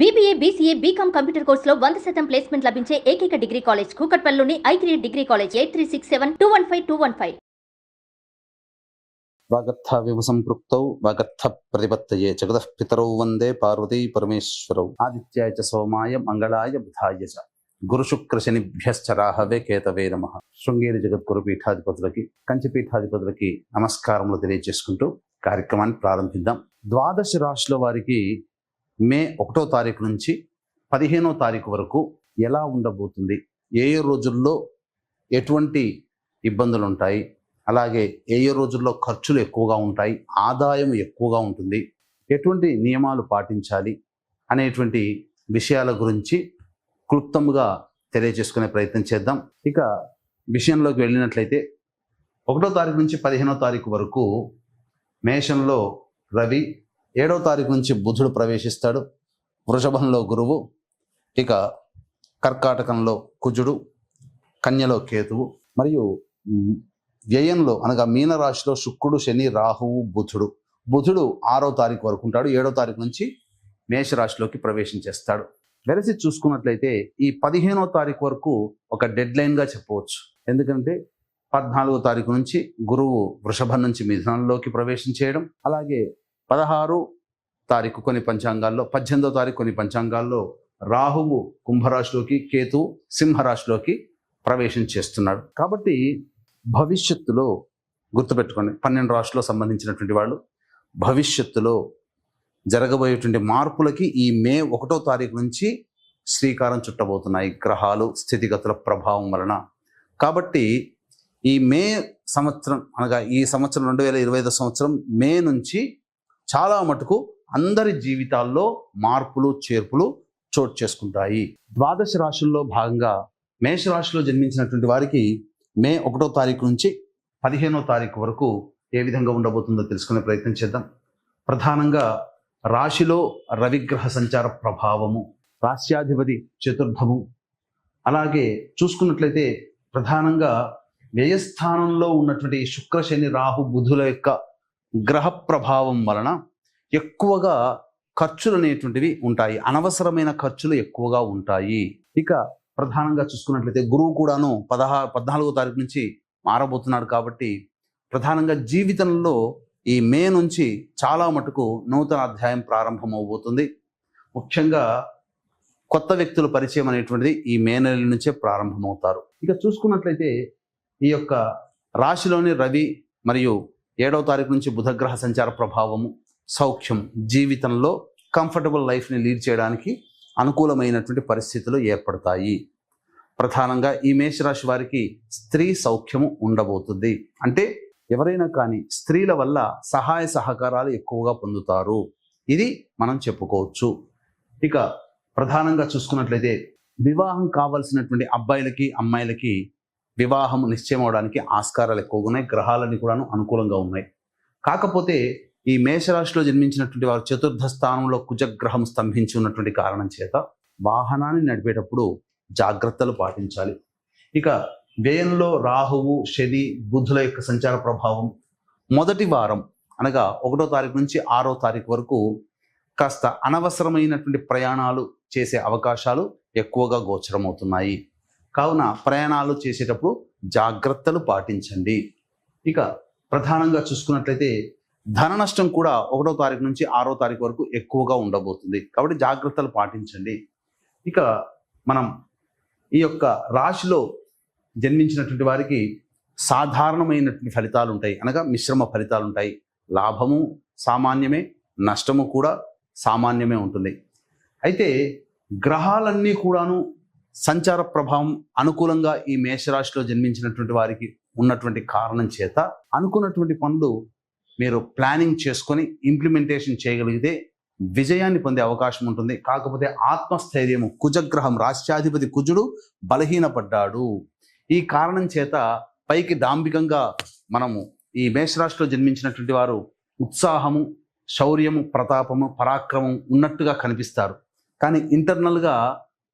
BBA BCA BCom computer కోర్సులో వంద శాతం ప్లేస్మెంట్ లభించే ఏకైక degree college కూకట్పల్లిలోని I three degree college eight three six seven two one five two one five. వాగర్థ వివ సంపృక్తౌ వాగర్థ ప్రతిపత్తయే జగతః పితరౌ వందే పార్వతీ పరమేశ్వరౌ. ఆదిత్యాయ చ సోమాయ మంగళాయ బుధాయ చ. గురు శుక్ర శనిభ్యశ్చ రాహవే కేతవే నమ. శృంగేరి జగద్గురు పీఠాధిపతులకి కంచి పీఠాధిపతులకి నమస్కారములు తెలియజేసుకుంటూ కార్యక్రమాన్ని ప్రారంభిద్దాం. ద్వాదశ రాశుల వారికి మే ఒకటో తారీఖు నుంచి పదిహేనో తారీఖు వరకు ఎలా ఉండబోతుంది? ఏ ఏ రోజుల్లో ఎటువంటి ఇబ్బందులు ఉంటాయి అలాగే ఏ ఏ రోజుల్లో ఖర్చులు ఎక్కువగా ఉంటాయి? ఆదాయం ఎక్కువగా ఉంటుంది. ఎటువంటి నియమాలు పాటించాలి? అనేటువంటి విషయాల గురించి క్లుప్తంగా తెలియజేసుకునే ప్రయత్నం చేద్దాం. ఇక విషయంలోకి వెళ్ళినట్లయితే ఒకటో తారీఖు నుంచి పదిహేనో తారీఖు వరకు మేషంలో రవి ఏడో తారీఖు నుంచి బుధుడు ప్రవేశిస్తాడు. వృషభంలో గురువు ఇక కర్కాటకంలో కుజుడు కన్యలో కేతువు మరియు వ్యయంలో అనగా మీనరాశిలో శుక్రుడు శని రాహువు బుధుడు. బుధుడు ఆరో తారీఖు వరకు ఉంటాడు. ఏడో తారీఖు నుంచి మేషరాశిలోకి ప్రవేశం చేస్తాడు. వెరసి చూసుకున్నట్లయితే ఈ పదిహేనో తారీఖు వరకు ఒక డెడ్ లైన్గా చెప్పవచ్చు. ఎందుకంటే పద్నాలుగో తారీఖు నుంచి గురువు వృషభం నుంచి మిథునంలోకి ప్రవేశం చేయడం అలాగే పదహారు తారీఖు కొన్ని పంచాంగాల్లో పద్దెనిమిదో తారీఖు కొన్ని పంచాంగాల్లో రాహువు కుంభరాశిలోకి కేతు సింహరాశిలోకి ప్రవేశం చేస్తున్నాడు. కాబట్టి భవిష్యత్తులో గుర్తుపెట్టుకోండి పన్నెండు రాష్ట్రాల్లో సంబంధించినటువంటి వాళ్ళు భవిష్యత్తులో జరగబోయేటువంటి మార్పులకి ఈ మే ఒకటో తారీఖు నుంచి శ్రీకారం చుట్టబోతున్నాయి గ్రహాలు స్థితిగతుల ప్రభావం వలన. కాబట్టి ఈ మే సంవత్సరం అనగా ఈ సంవత్సరం రెండు వేల ఇరవై ఐదు సంవత్సరం మే నుంచి చాలా మటుకు అందరి జీవితాల్లో మార్పులు చేర్పులు చోటు చేసుకుంటాయి. ద్వాదశ రాశుల్లో భాగంగా మేషరాశిలో జన్మించినటువంటి వారికి మే ఒకటో తారీఖు నుంచి పదిహేనో తారీఖు వరకు ఏ విధంగా ఉండబోతుందో తెలుసుకునే ప్రయత్నం చేద్దాం. ప్రధానంగా రాశిలో రవిగ్రహ సంచార ప్రభావము రాశ్యాధిపతి చతుర్థము అలాగే చూసుకున్నట్లయితే ప్రధానంగా వ్యయస్థానంలో ఉన్నటువంటి శుక్ర శని రాహు బుధుల యొక్క గ్రహ ప్రభావం వలన ఎక్కువగా ఖర్చులు అనేటువంటివి ఉంటాయి. అనవసరమైన ఖర్చులు ఎక్కువగా ఉంటాయి. ఇక ప్రధానంగా చూసుకున్నట్లయితే గురువు కూడాను పదహా పద్నాలుగో తారీఖు నుంచి మారబోతున్నాడు కాబట్టి ప్రధానంగా జీవితంలో ఈ మే నుంచి చాలా మటుకు నూతన అధ్యాయం ప్రారంభం అవబోతుంది ముఖ్యంగా కొత్త వ్యక్తుల పరిచయం అనేటువంటిది ఈ మే నెల నుంచే ప్రారంభమవుతారు. ఇక చూసుకున్నట్లయితే ఈ యొక్క రాశిలోని రవి మరియు ఏడవ తారీఖు నుంచి బుధగ్రహ సంచార ప్రభావము సౌఖ్యం జీవితంలో కంఫర్టబుల్ లైఫ్ని లీడ్ చేయడానికి అనుకూలమైనటువంటి పరిస్థితులు ఏర్పడతాయి. ప్రధానంగా ఈ మేషరాశి వారికి స్త్రీ సౌఖ్యము ఉండబోతుంది. అంటే ఎవరైనా కానీ స్త్రీల వల్ల సహాయ సహకారాలు ఎక్కువగా పొందుతారు. ఇది మనం చెప్పుకోవచ్చు. ఇక ప్రధానంగా చూసుకున్నట్లయితే వివాహం కావాల్సినటువంటి అబ్బాయిలకి అమ్మాయిలకి వివాహం నిశ్చయం అవడానికి ఆస్కారాలు ఎక్కువగా ఉన్నాయి గ్రహాలని కూడాను అనుకూలంగా ఉన్నాయి. కాకపోతే ఈ మేషరాశిలో జన్మించినటువంటి వారు చతుర్థ స్థానంలో కుజగ్రహం స్తంభించి ఉన్నటువంటి కారణం చేత వాహనాన్ని నడిపేటప్పుడు జాగ్రత్తలు పాటించాలి. ఇక వ్యయంలో రాహువు శని బుధుల యొక్క సంచార ప్రభావం మొదటి వారం అనగా ఒకటో తారీఖు నుంచి ఆరో తారీఖు వరకు కాస్త అనవసరమైనటువంటి ప్రయాణాలు చేసే అవకాశాలు ఎక్కువగా గోచరమవుతున్నాయి. కావున ప్రయాణాలు చేసేటప్పుడు జాగ్రత్తలు పాటించండి. ఇక ప్రధానంగా చూసుకున్నట్లయితే ధన నష్టం కూడా ఒకటో తారీఖు నుంచి ఆరో తారీఖు వరకు ఎక్కువగా ఉండబోతుంది. కాబట్టి జాగ్రత్తలు పాటించండి. ఇక మనం ఈ యొక్క రాశిలో జన్మించినటువంటి వారికి సాధారణమైనటువంటి ఫలితాలు ఉంటాయి. అనగా మిశ్రమ ఫలితాలు ఉంటాయి. లాభము సామాన్యమే. నష్టము కూడా సామాన్యమే ఉంటుంది. అయితే గ్రహాలన్నీ కూడాను సంచార ప్రభావం అనుకూలంగా ఈ మేషరాశిలో జన్మించినటువంటి వారికి ఉన్నటువంటి కారణం చేత అనుకున్నటువంటి పనులు మీరు ప్లానింగ్ చేసుకొని ఇంప్లిమెంటేషన్ చేయగలిగితే విజయాన్ని పొందే అవకాశం ఉంటుంది. కాకపోతే ఆత్మస్థైర్యము కుజగ్రహం రాష్ట్రాధిపతి కుజుడు బలహీనపడ్డాడు. ఈ కారణం చేత పైకి డాంబికంగా మనము ఈ మేషరాశిలో జన్మించినటువంటి వారు ఉత్సాహము శౌర్యము ప్రతాపము పరాక్రమం ఉన్నట్టుగా కనిపిస్తారు. కానీ ఇంటర్నల్గా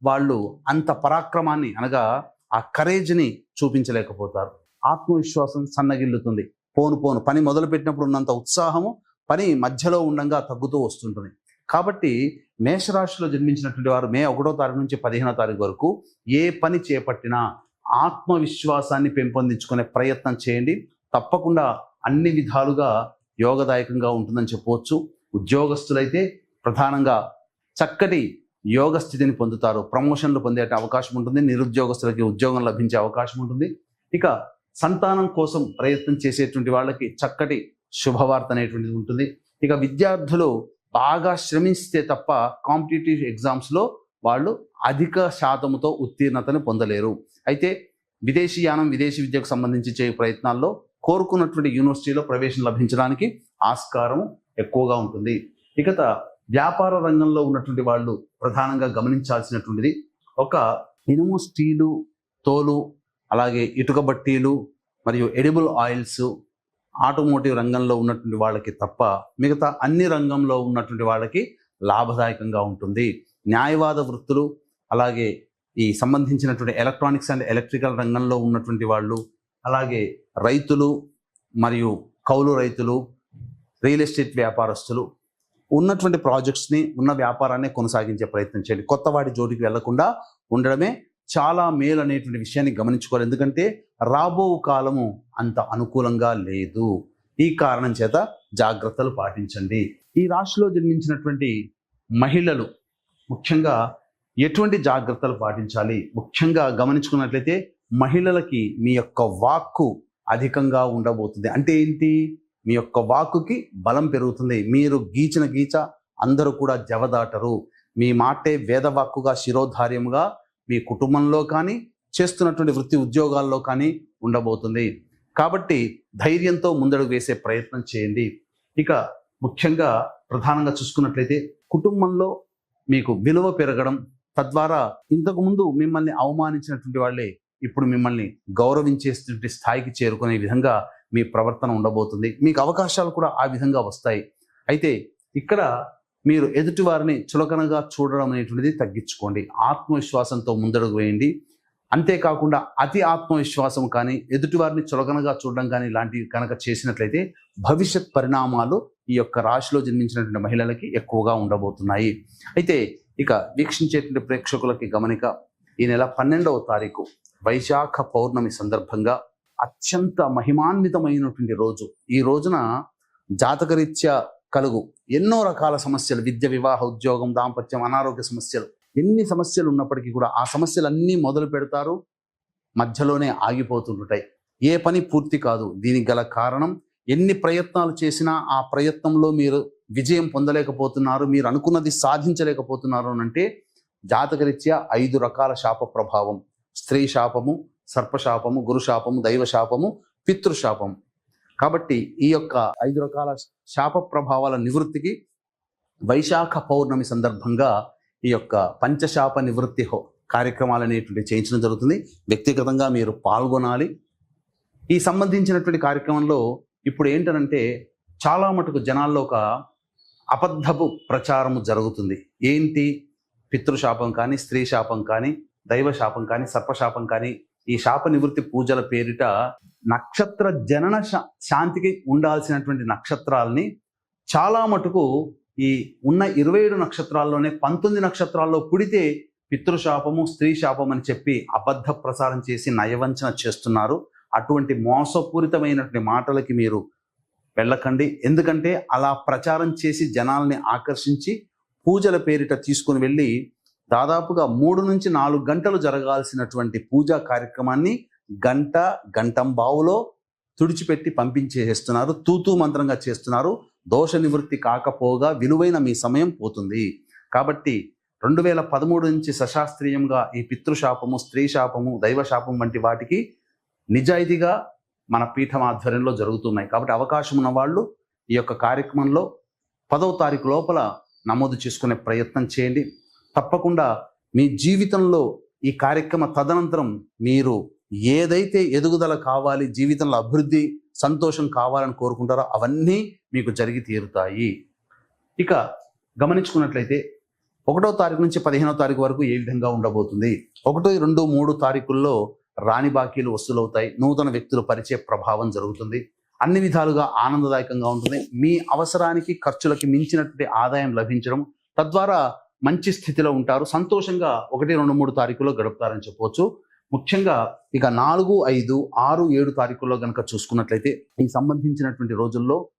వాళ్ళు అంత పరాక్రమాన్ని అనగా ఆ కరేజ్ని చూపించలేకపోతారు. ఆత్మవిశ్వాసం సన్నగిల్లుతుంది. పోను పోను. పని మొదలు పెట్టినప్పుడు ఉన్నంత ఉత్సాహము పని మధ్యలో ఉండంగా తగ్గుతూ వస్తుంటుంది. కాబట్టి మేషరాశిలో జన్మించినటువంటి వారు మే ఒకటో తారీఖు నుంచి పదిహేనో తారీఖు వరకు ఏ పని చేపట్టినా ఆత్మవిశ్వాసాన్ని పెంపొందించుకునే ప్రయత్నం చేయండి. తప్పకుండా అన్ని విధాలుగా యోగదాయకంగా ఉంటుందని చెప్పవచ్చు. ఉద్యోగస్తులైతే ప్రధానంగా చక్కటి యోగ స్థితిని పొందుతారు ప్రమోషన్లు పొందే అవకాశం ఉంటుంది నిరుద్యోగస్తులకి ఉద్యోగం లభించే అవకాశం ఉంటుంది. ఇక సంతానం కోసం ప్రయత్నం చేసేటువంటి వాళ్ళకి చక్కటి శుభవార్త అనేటువంటిది ఉంటుంది. ఇక విద్యార్థులు బాగా శ్రమిస్తే తప్ప కాంపిటేటివ్ ఎగ్జామ్స్లో వాళ్ళు అధిక శాతంతో ఉత్తీర్ణతను పొందలేరు. అయితే విదేశీయానం విదేశీ విద్యకు సంబంధించి చేయు ప్రయత్నాల్లో కోరుకున్నటువంటి యూనివర్సిటీలో ప్రవేశం లభించడానికి ఆస్కారం ఎక్కువగా ఉంటుంది. ఇకత వ్యాపార రంగంలో ఉన్నటువంటి వాళ్ళు ప్రధానంగా గమనించాల్సినటువంటిది ఒక ఇనుము స్టీలు తోలు అలాగే ఇటుక బట్టీలు మరియు ఎడిబుల్ ఆయిల్స్ ఆటోమోటివ్ రంగంలో ఉన్నటువంటి వాళ్ళకి తప్ప మిగతా అన్ని రంగంలో ఉన్నటువంటి వాళ్ళకి లాభదాయకంగా ఉంటుంది. న్యాయవాద వృత్తులు అలాగే ఈ సంబంధించినటువంటి ఎలక్ట్రానిక్స్ అండ్ ఎలక్ట్రికల్ రంగంలో ఉన్నటువంటి వాళ్ళు అలాగే రైతులు మరియు కౌలు రైతులు రియల్ ఎస్టేట్ వ్యాపారస్తులు ఉన్నటువంటి ప్రాజెక్ట్స్ని ఉన్న వ్యాపారాన్ని కొనసాగించే ప్రయత్నం చేయండి. కొత్త వాటి జోడికి వెళ్ళకుండా ఉండడమే చాలా మేలు అనేటువంటి విషయాన్ని గమనించుకోవాలి. ఎందుకంటే రాబో కాలము అంత అనుకూలంగా లేదు. ఈ కారణం చేత జాగ్రత్తలు పాటించండి. ఈ రాశిలో జన్మించినటువంటి మహిళలు ముఖ్యంగా ఎటువంటి జాగ్రత్తలు పాటించాలి? ముఖ్యంగా గమనించుకున్నట్లయితే మహిళలకి మీ యొక్క వాక్కు అధికంగా ఉండబోతుంది. అంటే ఏంటి? మీ యొక్క వాక్కుకి బలం పెరుగుతుంది. మీరు గీచిన గీచ అందరూ కూడా జవదాటరు. మీ మాటే వేదవాక్కుగా శిరోధార్యముగా మీ కుటుంబంలో కానీ చేస్తున్నటువంటి వృత్తి ఉద్యోగాల్లో కానీ ఉండబోతుంది. కాబట్టి ధైర్యంతో ముందడుగు వేసే ప్రయత్నం చేయండి. ఇక ముఖ్యంగా ప్రధానంగా చూసుకున్నట్లయితే కుటుంబంలో మీకు విలువ పెరగడం తద్వారా ఇంతకుముందు మిమ్మల్ని అవమానించినటువంటి వాళ్ళే ఇప్పుడు మిమ్మల్ని గౌరవించేటువంటి స్థాయికి చేరుకునే విధంగా మీ ప్రవర్తన ఉండబోతుంది. మీకు అవకాశాలు కూడా ఆ విధంగా వస్తాయి. అయితే ఇక్కడ మీరు ఎదుటి వారిని చులకనగా చూడడం అనేటువంటిది తగ్గించుకోండి. ఆత్మవిశ్వాసంతో ముందడుగు వేయండి. అంతేకాకుండా అతి ఆత్మవిశ్వాసం కానీ ఎదుటివారిని చులకనగా చూడడం కానీ ఇలాంటివి కనుక చేసినట్లయితే భవిష్యత్ పరిణామాలు ఈ యొక్క రాశిలో జన్మించినటువంటి మహిళలకి ఎక్కువగా ఉండబోతున్నాయి. అయితే ఇక వీక్షించేటువంటి ప్రేక్షకులకి గమనిక ఈ నెల పన్నెండవ తారీఖు వైశాఖ పౌర్ణమి సందర్భంగా అత్యంత మహిమాన్వితమైనటువంటి రోజు. ఈ రోజున జాతకరీత్యా కలుగు. ఎన్నో రకాల సమస్యలు. విద్య వివాహ ఉద్యోగం దాంపత్యం అనారోగ్య సమస్యలు. ఎన్ని సమస్యలు ఉన్నప్పటికీ కూడా ఆ సమస్యలన్నీ మొదలు పెడతారు మధ్యలోనే ఆగిపోతుంటాయి. ఏ పని పూర్తి కాదు. దీనికి గల కారణం ఎన్ని ప్రయత్నాలు చేసినా ఆ ప్రయత్నంలో మీరు విజయం పొందలేకపోతున్నారు మీరు అనుకున్నది సాధించలేకపోతున్నారు అని అంటే జాతకరీత్యా ఐదు రకాల శాప ప్రభావం. స్త్రీ శాపము సర్పశాపము గురుశాపము దైవశాపము పితృశాపము. కాబట్టి ఈ యొక్క ఐదు రకాల శాప ప్రభావాల నివృత్తికి వైశాఖ పౌర్ణమి సందర్భంగా ఈ యొక్క పంచశాప నివృత్తి హో కార్యక్రమాలు అనేటువంటి చేయించడం జరుగుతుంది. వ్యక్తిగతంగా మీరు పాల్గొనాలి. ఈ సంబంధించినటువంటి కార్యక్రమంలో ఇప్పుడు ఏంటనంటే చాలా మటుకు జనాల్లో ఒక అబద్ధపు ప్రచారము జరుగుతుంది. ఏంటి? పితృశాపం కానీ స్త్రీ శాపం కానీ దైవ శాపం కానీ సర్పశాపం కానీ ఈ శాప నివృత్తి పూజల పేరిట నక్షత్ర జనన శా- శాంతికి ఉండాల్సినటువంటి నక్షత్రాల్ని చాలా మటుకు ఈ ఉన్న ఇరవై ఏడు నక్షత్రాల్లోనే పంతొమ్మిది నక్షత్రాల్లో పుడితే పితృశాపము స్త్రీ శాపం అని చెప్పి అబద్ధ ప్రసారం చేసి నయవంచన చేస్తున్నారు. అటువంటి మోసపూరితమైనటువంటి మాటలకి మీరు వెళ్ళకండి. ఎందుకంటే అలా ప్రచారం చేసి జనాల్ని ఆకర్షించి పూజల పేరిట తీసుకుని వెళ్ళి దాదాపుగా మూడు నుంచి నాలుగు గంటలు జరగాల్సినటువంటి పూజా కార్యక్రమాన్ని గంట గంటం బావులో తుడిచిపెట్టి పంపించేస్తున్నారు. తూతూ మంత్రంగా చేస్తున్నారు. దోష నివృత్తి కాకపోగా విలువైన మీ సమయం పోతుంది. కాబట్టి రెండు వేల పదమూడు నుంచి సశాస్త్రీయంగా ఈ పితృశాపము స్త్రీ శాపము దైవశాపం వంటి వాటికి నిజాయితీగా మన పీఠం ఆధ్వర్యంలో జరుగుతున్నాయి. కాబట్టి అవకాశం ఉన్న వాళ్ళు ఈ యొక్క కార్యక్రమంలో పదవ తారీఖు లోపల నమోదు చేసుకునే ప్రయత్నం చేయండి. తప్పకుండా మీ జీవితంలో ఈ కార్యక్రమ తదనంతరం మీరు ఏదైతే ఎదుగుదల కావాలి జీవితంలో అభివృద్ధి సంతోషం కావాలని కోరుకుంటారో అవన్నీ మీకు జరిగి తీరుతాయి. ఇక గమనించుకున్నట్లయితే ఒకటో తారీఖు నుంచి పదిహేనో తారీఖు వరకు ఏ విధంగా ఉండబోతుంది? ఒకటో రెండు మూడు తారీఖుల్లో రాణి బాకీలు వసూలవుతాయి. నూతన వ్యక్తుల పరిచయ ప్రభావం జరుగుతుంది. అన్ని విధాలుగా ఆనందదాయకంగా ఉంటుంది. మీ అవసరానికి ఖర్చులకి మించినటువంటి ఆదాయం లభించడం తద్వారా మంచి స్థితిలో ఉంటారు. సంతోషంగా ఒకటి రెండు మూడు తారీఖులో గడుపుతారని చెప్పవచ్చు ముఖ్యంగా ఇక నాలుగు ఐదు ఆరు ఏడు తారీఖుల్లో కనుక చూసుకున్నట్లయితే ఈ సంబంధించినటువంటి రోజుల్లో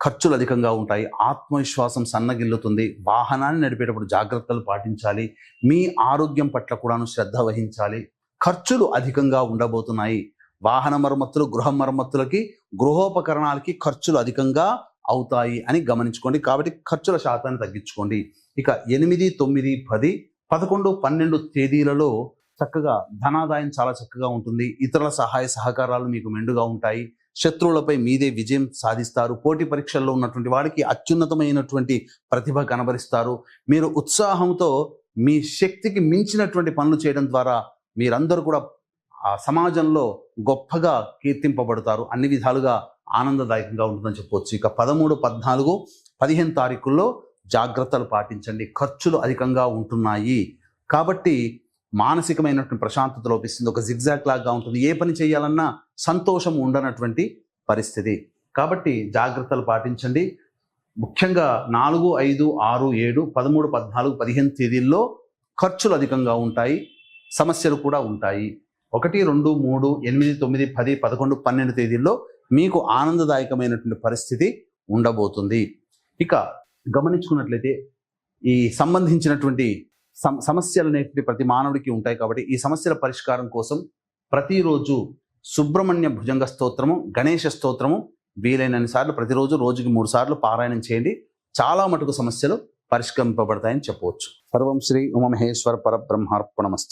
ఖర్చులు అధికంగా ఉంటాయి. ఆత్మవిశ్వాసం సన్నగిల్లుతుంది. వాహనాన్ని నడిపేటప్పుడు జాగ్రత్తలు పాటించాలి. మీ ఆరోగ్యం పట్ల కూడాను శ్రద్ధ వహించాలి. ఖర్చులు అధికంగా ఉండబోతున్నాయి. వాహన మరమ్మతులు గృహ మరమ్మతులకి గృహోపకరణాలకి ఖర్చులు అధికంగా అవుతాయి అని గమనించుకోండి. కాబట్టి ఖర్చుల శాతాన్ని తగ్గించుకోండి. ఇక ఎనిమిది తొమ్మిది పది పదకొండు పన్నెండు తేదీలలో చక్కగా ధనాదాయం చాలా చక్కగా ఉంటుంది. ఇతరుల సహాయ సహకారాలు మీకు మెండుగా ఉంటాయి. శత్రువులపై మీదే విజయం సాధిస్తారు. పోటీ పరీక్షల్లో ఉన్నటువంటి వాడికి అత్యున్నతమైనటువంటి ప్రతిభ కనబరిస్తారు. మీరు ఉత్సాహంతో మీ శక్తికి మించినటువంటి పనులు చేయడం ద్వారా మీరందరూ కూడా సమాజంలో గొప్పగా కీర్తింపబడతారు. అన్ని విధాలుగా ఆనందదాయకంగా ఉంటుందని చెప్పవచ్చు ఇక పదమూడు పద్నాలుగు పదిహేను తారీఖుల్లో జాగ్రత్తలు పాటించండి. ఖర్చులు అధికంగా ఉంటున్నాయి. కాబట్టి మానసికమైనటువంటి ప్రశాంతత లోపిస్తుంది. ఒక జిగ్జాక్ లాగా ఉంటుంది. ఏ పని చేయాలన్నా సంతోషం ఉండనటువంటి పరిస్థితి. కాబట్టి జాగ్రత్తలు పాటించండి. ముఖ్యంగా నాలుగు ఐదు ఆరు ఏడు పదమూడు పద్నాలుగు పదిహేను తేదీల్లో ఖర్చులు అధికంగా ఉంటాయి. సమస్యలు కూడా ఉంటాయి. ఒకటి రెండు మూడు ఎనిమిది తొమ్మిది పది పదకొండు పన్నెండు తేదీల్లో మీకు ఆనందదాయకమైనటువంటి పరిస్థితి ఉండబోతుంది. ఇక గమనించుకున్నట్లయితే ఈ సంబంధించినటువంటి సమ సమస్యలు అనేటువంటి ప్రతి మానవుడికి ఉంటాయి కాబట్టి ఈ సమస్యల పరిష్కారం కోసం ప్రతిరోజు సుబ్రహ్మణ్య భుజంగ స్తోత్రము గణేష స్తోత్రము వీలైనన్ని సార్లు ప్రతిరోజు రోజుకి మూడు సార్లు పారాయణం చేయండి. చాలా మటుకు సమస్యలు పరిష్కరింపబడతాయని చెప్పవచ్చు. సర్వం శ్రీ ఉమమహేశ్వర పరబ్రహ్మార్పణమస్తు.